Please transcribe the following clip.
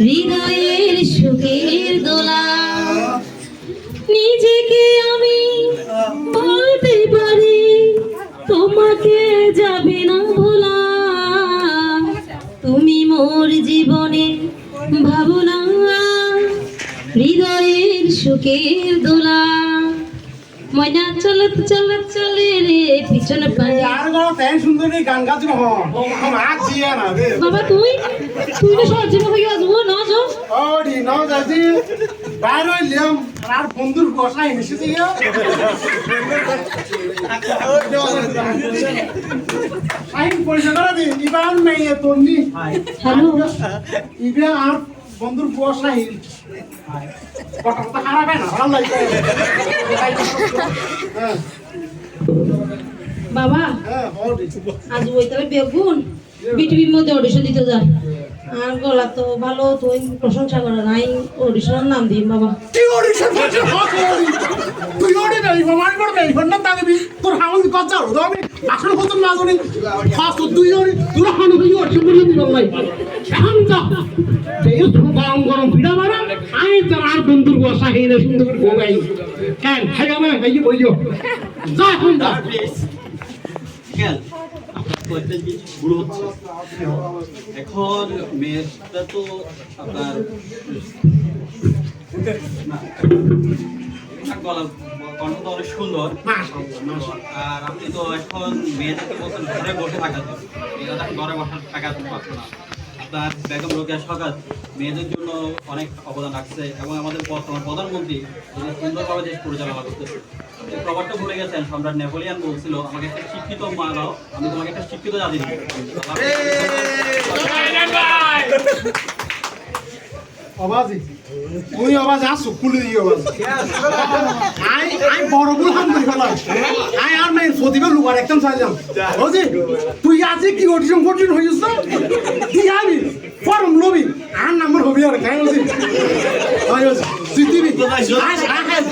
হৃদয়ের সুখের দোলা। নিজেকে আমি বলতে পারি, তোমাকে যাবে না ভোলা। তুমি মোর জীবনে ভাবনা হৃদয়ের সুখের দোলা। ময়না চলত চলত চলে রে পিছনে পায়ে আর কোনো ফ্যান সুন্দরী গান গাচ্ছিল হম আজ জিয়া না রে। বাবা তুই? তুই তো সহজে হয়ে আসব না যাও ওডি নাও যাচ্ছি। বাইরে হইলাম। আর বন্ধুর বসাই নিছি দিয়ে সাইন পয়সা করে দিন। ইবার মেয়ে তন্নি। হ্যালো। ইবে আর বন্ধুর বসাই কথা কথা খারাপ হয় না ভালো হ্যাঁ। বাবা হ্যাঁ আজ ওই তবে বেগুন। বিটিভির মধ্যে অডিশন দিতে যায় আর গলা তো ভালো তো ওই প্রশংসা করে নাই। অডিশনের নাম দিন বাবা। তুই অডিশন তুই অডি নাই প্রমাণ করবে? এই ঘণ্টা তাকে হলো আমি আসলে কত না জানি ফাস্ট তুই অডি তুই হাউন হই অডিশন করে দিল ভাই এখন যা এই গরম গরম ভিড়া মারা আই এখন মেয়েটা তো আপনার না, আর গলা কণ্ঠ তো অনেক সুন্দর। মাশাআল্লাহ মাশাআল্লাহ আর আপনি তো এখন মেয়েদেরকে বলছেন ঘরে বসে মেয়েরা তো এখন ঘরে বসে পারছে না। আপনার বেগম রোকেয়া সকাল মেয়েদের জন্য অনেক অবদান রাখছে এবং আমাদের বর্তমান প্রধানমন্ত্রী তিনি সুন্দরভাবে দেশ পরিচালনা করতেছে এই প্রবাদটা ভুলে গেছেন। সম্রাট নেপোলিয়ান বলছিল আমাকে একটা শিক্ষিত মা দাও আমি তোমাকে একটা শিক্ষিত জাতি দিব। আওয়াজই তুই আওয়াজ আসো, খুলে দিও আওয়াজ। আই আই বড় বুল হাম কই ফেলা আই আর নাই ফদিবে লুকার একদম চাইলাম ওজি তুই আজি কি অডিশন ফডিশন হইছ কি আবি ফর্ম লবি আর নাম্বার হবি আর কাই ওজি আই ওজি তুই দিবি। I I